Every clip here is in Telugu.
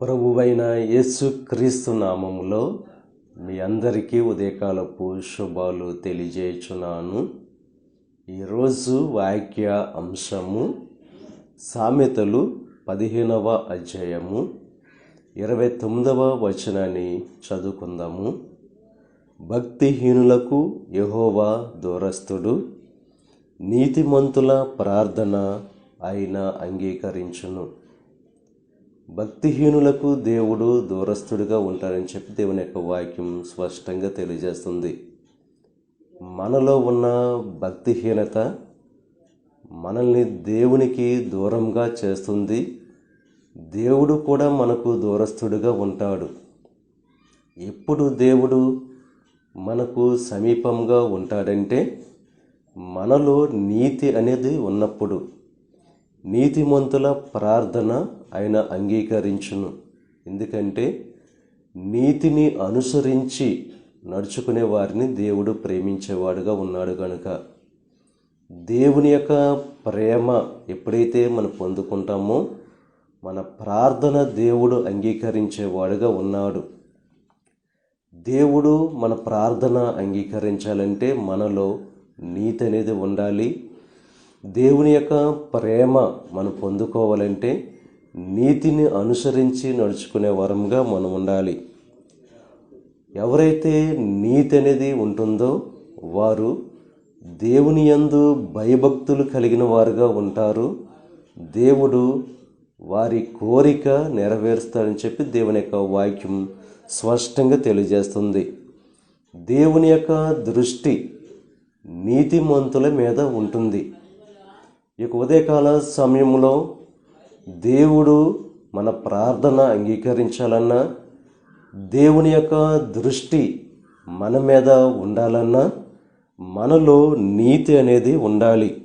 ప్రభువైన యేసు క్రీస్తు నామములో మీ అందరికీ ఉదయకాలపు శుభాలు తెలియజేయుచున్నాను. ఈరోజు వాక్య అంశము సామెతలు పదిహేనవ అధ్యాయము ఇరవై తొమ్మిదవ వచనాన్ని చదువుకుందాము. భక్తిహీనులకు యహోవా దూరస్థుడు నీతిమంతుల ప్రార్థన ఆయన అంగీకరించును. భక్తిహీనులకు దేవుడు దూరస్థుడిగా ఉంటారని చెప్పి దేవుని యొక్క వాక్యం స్పష్టంగా తెలియజేస్తుంది. మనలో ఉన్న భక్తిహీనత మనల్ని దేవునికి దూరంగా చేస్తుంది. దేవుడు కూడా మనకు దూరస్థుడిగా ఉంటాడు. ఎప్పుడు దేవుడు మనకు సమీపంగా ఉంటాడంటే మనలో నీతి అనేది ఉన్నప్పుడు నీతిమంతుల ప్రార్థన ఆయన అంగీకరించును. ఎందుకంటే నీతిని అనుసరించి నడుచుకునే వారిని దేవుడు ప్రేమించేవాడుగా ఉన్నాడు కనుక దేవుని యొక్క ప్రేమ ఎప్పుడైతే మనం పొందుకుంటామో మన ప్రార్థన దేవుడు అంగీకరించేవాడుగా ఉన్నాడు. దేవుడు మన ప్రార్థన అంగీకరించాలంటే మనలో నీతి అనేది ఉండాలి. దేవుని యొక్క ప్రేమ మనం పొందుకోవాలంటే నీతిని అనుసరించి నడుచుకునే వరంగా మనం ఉండాలి. ఎవరైతే నీతి అనేది ఉంటుందో వారు దేవుని యందు భయభక్తులు కలిగిన వారుగా ఉంటారు. దేవుడు వారి కోరిక నెరవేరుస్తాడని చెప్పి దేవుని యొక్క వాక్యం స్పష్టంగా తెలియజేస్తుంది. దేవుని యొక్క దృష్టి నీతిమంతుల మీద ఉంటుంది. ఈ ఉదయకాల సమయంలో దేవుడు మన ప్రార్థన అంగీకరించాలన్నా దేవుని యొక్క దృష్టి మన మీద ఉండాలన్నా మనలో నీతి అనేది ఉండాలి.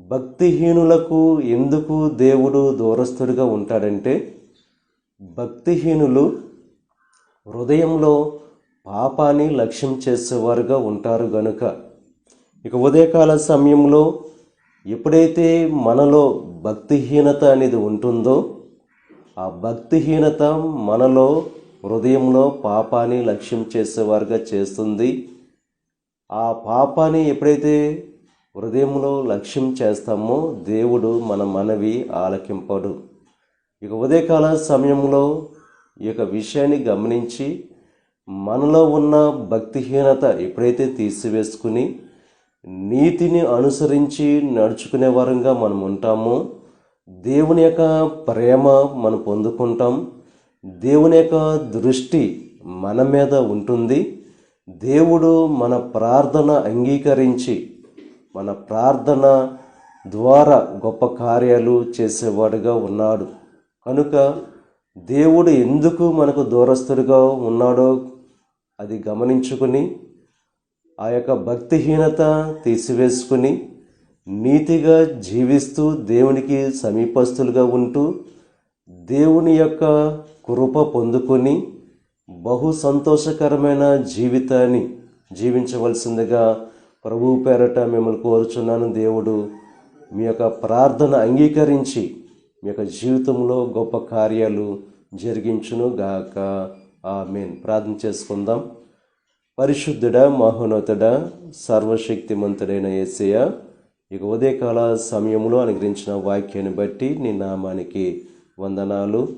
భక్తిహీనులకు ఎందుకు దేవుడు దూరస్తుడిగా ఉంటాడంటే భక్తిహీనులు హృదయంలో పాపాన్ని లక్ష్యం చేసేవారుగా ఉంటారు గనుక. ఇక ఉదయకాల సమయంలో ఎప్పుడైతే మనలో భక్తిహీనత అనేది ఉంటుందో ఆ భక్తిహీనత మనలో హృదయంలో పాపాన్ని లక్ష్యం చేసేవారుగా చేస్తుంది. ఆ పాపాన్ని ఎప్పుడైతే హృదయంలో లక్ష్యం చేస్తామో దేవుడు మన మనవి ఆలకింపడు. ఇక ఉదయకాల సమయంలో ఈ యొక్క విషయాన్ని గమనించి మనలో ఉన్న భక్తిహీనత ఎప్పుడైతే తీసివేసుకుని నీతిని అనుసరించి నడుచుకునే వారంగా మనం ఉంటాము. దేవుని యొక్క ప్రేమ మనం పొందుకుంటాం. దేవుని యొక్క దృష్టి మన మీద ఉంటుంది. దేవుడు మన ప్రార్థన అంగీకరించి మన ప్రార్థన ద్వారా గొప్ప కార్యాలు చేసేవాడుగా ఉన్నాడు. కనుక దేవుడు ఎందుకు మనకు దూరస్తుడిగా ఉన్నాడో అది గమనించుకుని ఆ యొక్క భక్తిహీనత తీసివేసుకుని నీతిగా జీవిస్తూ దేవునికి సమీపస్తులుగా ఉంటూ దేవుని యొక్క కృప పొందుకొని బహు సంతోషకరమైన జీవితాన్ని జీవించవలసిందిగా ప్రభు పేరట మిమ్మల్ని కోరుచున్నాను. దేవుడు మీ యొక్క ప్రార్థన అంగీకరించి మీ యొక్క జీవితంలో గొప్ప కార్యాలు జరిగించును గాక ఆ మెయిన్ ప్రార్థన చేసుకుందాం. పరిశుద్ధుడ మహోన్నతుడ సర్వశక్తిమంతుడైన ఏసయ ఇక ఉదయకాల సమయంలో అనుగ్రహించిన వాక్యాన్ని బట్టి నీ నామానికి వందనాలు.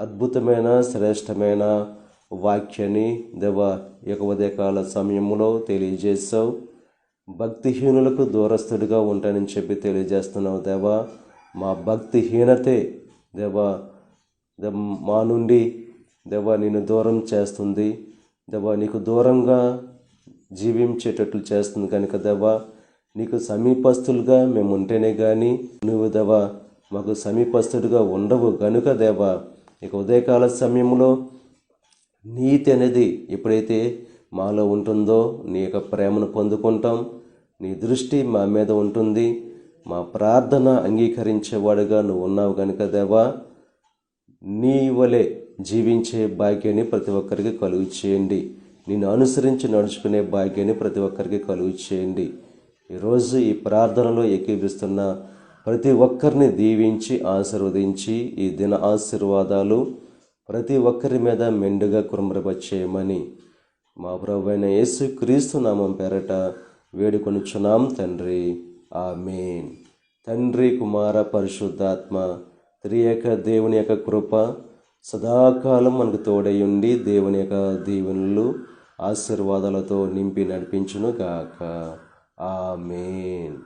అద్భుతమైన శ్రేష్టమైన వాక్యాన్ని దేవ ఇక ఉదయకాల సమయంలో తెలియజేశావు. భక్తిహీనులకు దూరస్తుడిగా ఉంటానని చెప్పి తెలియజేస్తున్నావు దేవా. మా భక్తిహీనతే దేవా మా నుండి దేవా నిన్ను దూరం చేస్తుంది. దేవా నీకు దూరంగా జీవించేటట్లు చేస్తుంది కనుక దేవా నీకు సమీపస్తులుగా మేము ఉంటేనే కానీ నువ్వు దేవా మాకు సమీపస్తుడిగా ఉండవు గనుక దేవా ఇక ఉదయకాల సమయంలో నీతి అనేది ఎప్పుడైతే మాలో ఉంటుందో నీ యొక్క ప్రేమను పొందుకుంటాం నీ దృష్టి మా మీద ఉంటుంది మా ప్రార్థన అంగీకరించేవాడుగా నువ్వు ఉన్నావు కనుక దేవా నీ వలే జీవించే భాగ్యాన్ని ప్రతి ఒక్కరికి కలుగు చేయండి. నిన్ను అనుసరించి నడుచుకునే భాగ్యాన్ని ప్రతి ఒక్కరికి కలుగు చేయండి. ఈరోజు ఈ ప్రార్థనలో ఏకీభిస్తున్న ప్రతి ఒక్కరిని దీవించి ఆశీర్వదించి ఈ దిన ఆశీర్వాదాలు ప్రతి ఒక్కరి మీద మెండుగా కుమ్మరపచ్చేయమని మా ప్రభు అయిన యేసు క్రీస్తు నామం పేరట వేడుకొనుచున్నాం. తండ్రి ఆ మేన్ తండ్రి కుమార పరిశుద్ధాత్మ త్రియక దేవుని యొక్క కృప సదాకాలం మనకు తోడయుండి దేవుని యొక్క దీవెనలు ఆశీర్వాదాలతో నింపి నడిపించును గాక ఆమేన్.